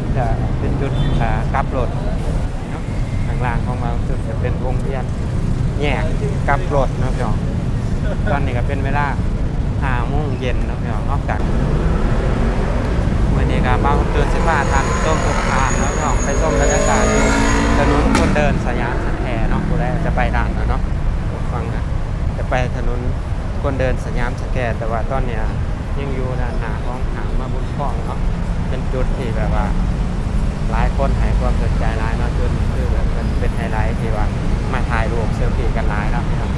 จุดเป็นจุดกลับรถเนาะข้างล่างของบาจุดจะเป็นวงเวียนแยกกลับรถนะพี่น้องตอนนี้ก็เป็นเวลาห้าโมงเย็นนะพี่น้องนอกจากวันนี้ก็บางจุดสิบาทางต้มทุกทานแล้วก็ไปส้มบรรยากาศถนนคนเดินสยามสแควร์เนาะกูได้จะไปด่านแล้วเนาะฟังนะจะไปถนนคนเดินสยามสแควร์แต่ว่าตอนเนี้ยยังอยู่ด้านหน้าของหางมาบุญคลองเนาะ เป็นจุดที่แบบว่า หลายคนให้ความสนใจหลายเนาะจุดนี้คือแบบมันเป็นไฮไลท์ที่ว่ามาถ่ายรูปเซลฟี่กันหลายเนาะครับ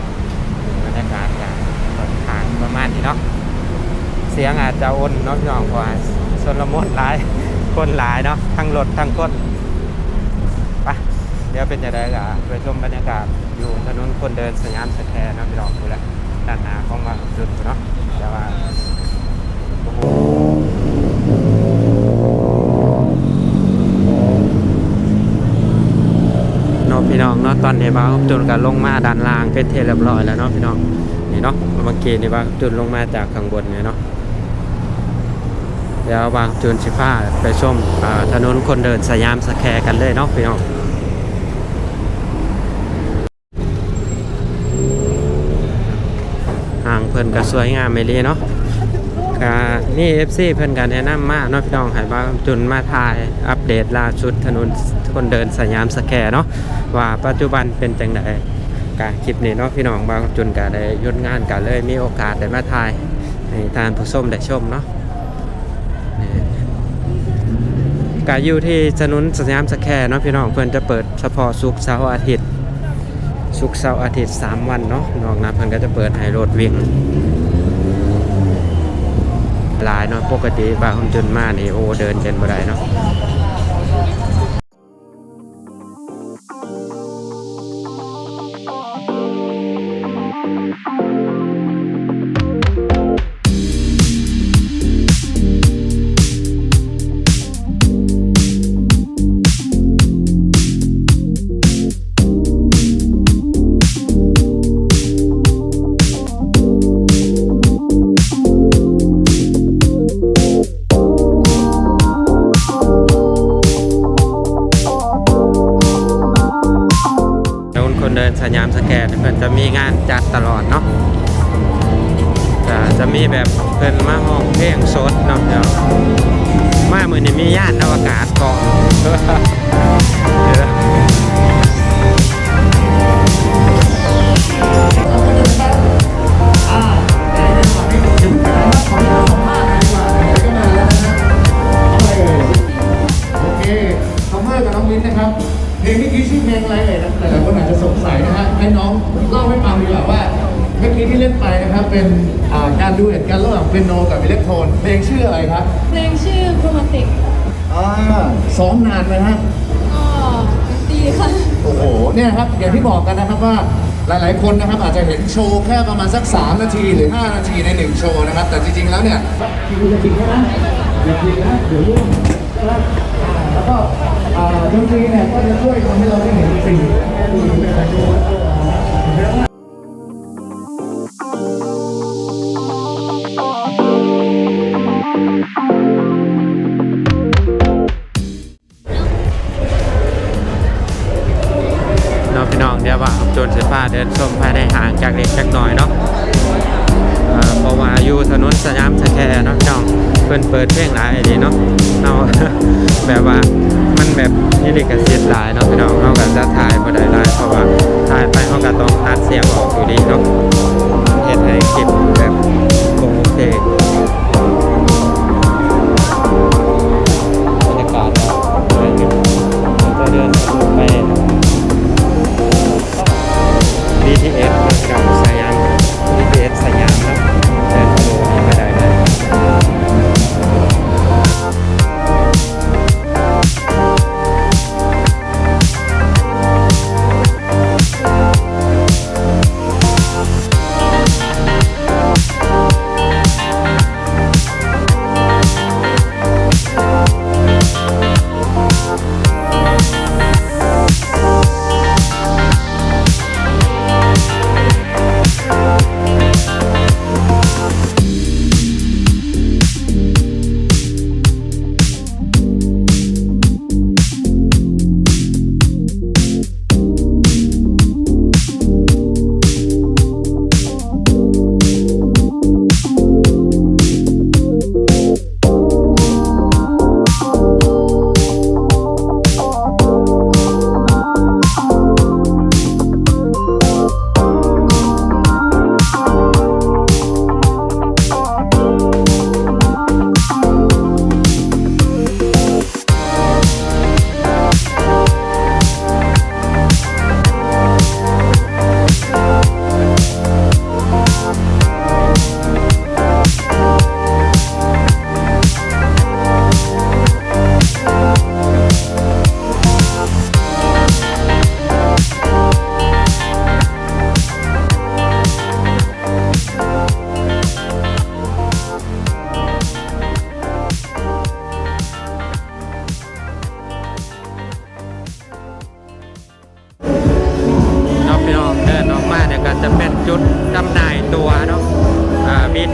บรรยากาศจากต้นทางประมาณนี้เนาะเสียงอาจจะอ้นน้องพี่น้องเพราะว่าชนละมุนหลายคนหลายเนาะทั้งรถทั้งคนไปเดี๋ยวเป็นจะได้กับไปชมบรรยากาศอยู่ถนนคนเดินสยามสแควร์นะพี่น้องดูแลด้านหน้าของเราจุดเนาะแต่ว่าโอ้โหเนาะพี่น้องเนาะ ตอนนี้บ้าจุนกันลงมาด้านล่างเป็นเทเรียบร้อยแล้วเนาะพี่น้องนี่เนาะเมื่อกี้นี่บ้าจุนลงมาจากข้างบนเนี่ยเนาะเดี๋ยวบางจูนชิฟ้าไปชมถนนคนเดินสยามสแควร์กันเลยเนาะพี่น้องห่างเพิ่นก็สวยงามไม่ลีเนาะกานี่ FC เพิ่นก็แนะนำมาเนาะพี่น้องให้บางจุนมาถ่ายอัปเดตล่าสุดถนน คนเดินสยามสแควร์เนาะว่าปัจจุบันเป็นจังไดการคลิปนี้เนาะพี่น้องบางจุนก็ได้ยุดงานกันเลยมีโอกาสได้มาถ่ายให้ทานผู้ชมได้ชมเนาะกาอยู่ที่ถนนสยามสแควร์เนาะพี่น้องเพิ่อนจะเปิดเฉพาะศุกเสาร์อาทิตย์ศุกเสาร์อาทิตย์ 3 วันเนาะนอกนั้นเพิ่อนก็จะเปิดให้รถวิ่งหลายเนาะปกติบางคนจนมานี่โอเดินกันบ่ได้เนาะ เพิ่นจะมีงานจัดตลอดเนาะจะจะมีแบบเพิ่นมาห้องเพลงสดเนาะเดี๋ยวมามื้อนี้มีย่านอวกาศเกาะ คนอาจจะสงสัยนะฮะให้น้องเล่าให้ฟังดีกว่าว่าเมื่อกี้ที่เล่นไปนะครับเป็นอ่าการดูเอ็ดกันระหว่างเปียโนกับอิเล็กโทรนเพลงชื่ออะไรครับเพลงชื่อ Chromatic อ่าซ้อมนานไหมฮะก็ดีค่ะ โอ้โหเนี่ยครับอย่างที่บอกกันนะครับว่าหลายๆ คนนะครับอาจจะเห็นโชว์แค่ประมาณสัก 3 นาทีหรือ 5 นาทีใน 1 โชว์นะครับ แต่จริงๆแล้วเนี่ยคิวจะจริงนะอย่าจริงนะเดี๋ยวยุ่งนะแล้วก็ดนตรีเนี่ยก็จะช่วยทำให้เราได้เห็นสิ่งที่เป็นโชว์เนาะพี่น้องเดี๋ยวว่าโจนเสื้อผ้าเดินชมภายในห้างจากเล็กจากน้อย พิ่นเปิดเพลงหลายดีเนาะเอาแบบว่ามันแบบนี่ลิขสิทธิ์หลายเนาะพี่น้องเฮาก็จะถ่ายบ่ได้หลายเพราะว่าถ่ายไปเฮาก็ต้องตัดเสียงออกอยู่ดีเนาะ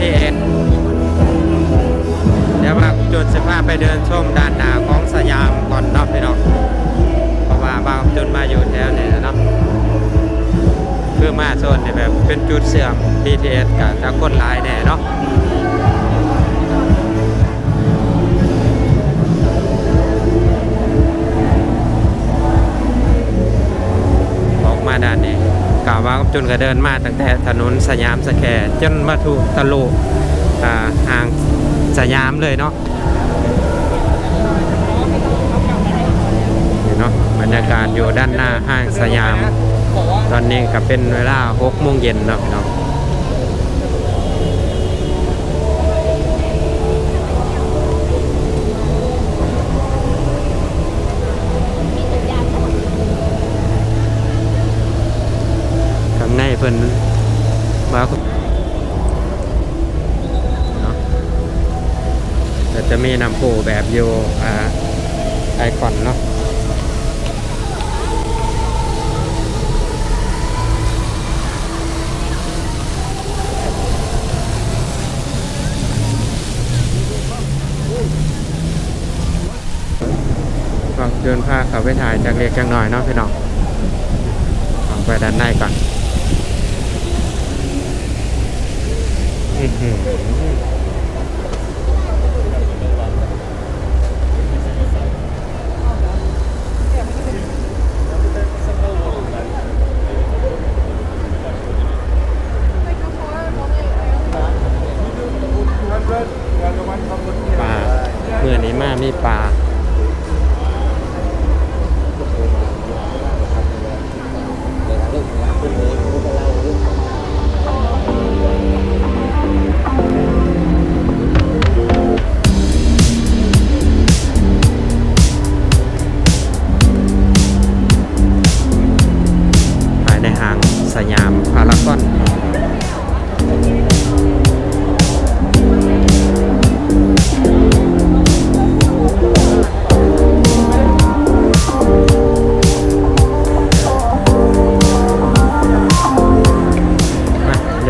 อ่า BTS เดี๋ยวว่าจุดสิพาไปเดินชมด้านหน้าของสยามก่อนเนาะพี่น้องเพราะว่าบางจุดมาอยู่แถวนี้เนาะคือมาโซนนี่แบบเป็นจุดเสื่อม BTS กับจะคนหลายแน่เนาะ ว่าวว่าจุนก็เดินมาตั้งแต่ถนนสยามสแควร์จนมาถูกตะลุอ่าห่างสยามเลยเนาะนี่เนาะบรรยากาศอยู่ด้านหน้าห้างสยาม ตอนนี้ก็เป็นเวลา6โมงเย็นเนาะพี่น้อง ว่าเนาะแต่จะมีน้ำปูแบบโยอ่าไอคอนเนาะเดินพาเขาไปถ่ายจากเล็กจังหน่อยเนาะพี่น้องไปด้านในก่อน อื้อ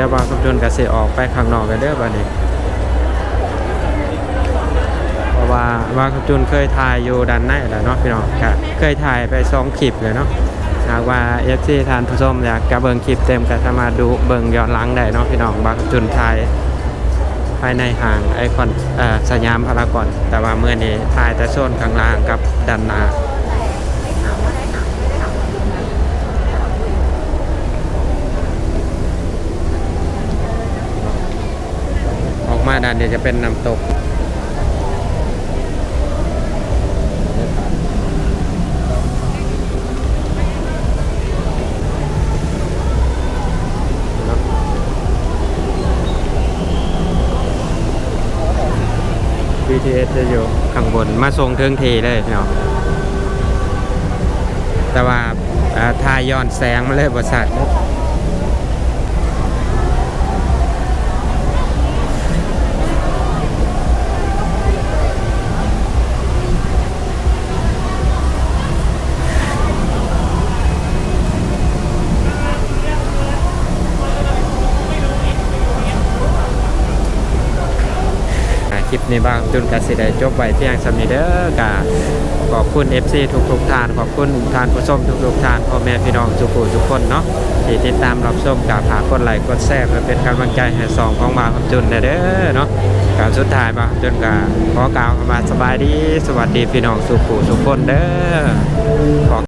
ดี๋ยวบางคำจนกสิออกไปข้างนอกกันเด้อบัดนี้เพราะว่าบางคำจุนเคยถ่ายอยู่ด้านในแล้วเนาะพี่น้องก็เคยถ่ายไปสองคลิปเลยเนาะหากว่าเอฟซีทานผู้ชมอยากจะเบิงคลิปเต็มก็สามารถดูเบิงย้อนหลังได้เนาะพี่น้องบางคำจุนถ่ายภายในห้างไอคอนเอ่อสยามพารากอนแต่ว่าเมื่อนี้ถ่ายแต่โซนข้างล่างกับด้านหน้า ออก มาด้านนี้จะเป็นน้ำตก BTS จะอยู่ข้างบนมาส่งถึงทีเลยพี่น้องแต่ว่าอ่าทายย้อนแสงมาเลยบริษัท คลิปนี้บ้างจุนกสิได้จบไว้เพียงสำนีเด้อกาขอบคุณ FC ทุกทุกทานขอบคุณทานผู้ชมทุกทุกทานพ่อแม่พี่น้องทุกผู้ทุกคนเนาะที่ติดตามรับชมกับหากดไลค์กดแชร์เพื่อเป็นกำลังใจให้สองของบางคำจุนเด้อเนาะการสุดท้ายบางจุนกาขอกล่าวคำว่าสบายดี สวัสดีพี่น้องทุกผู้ทุกคนเด้อขอ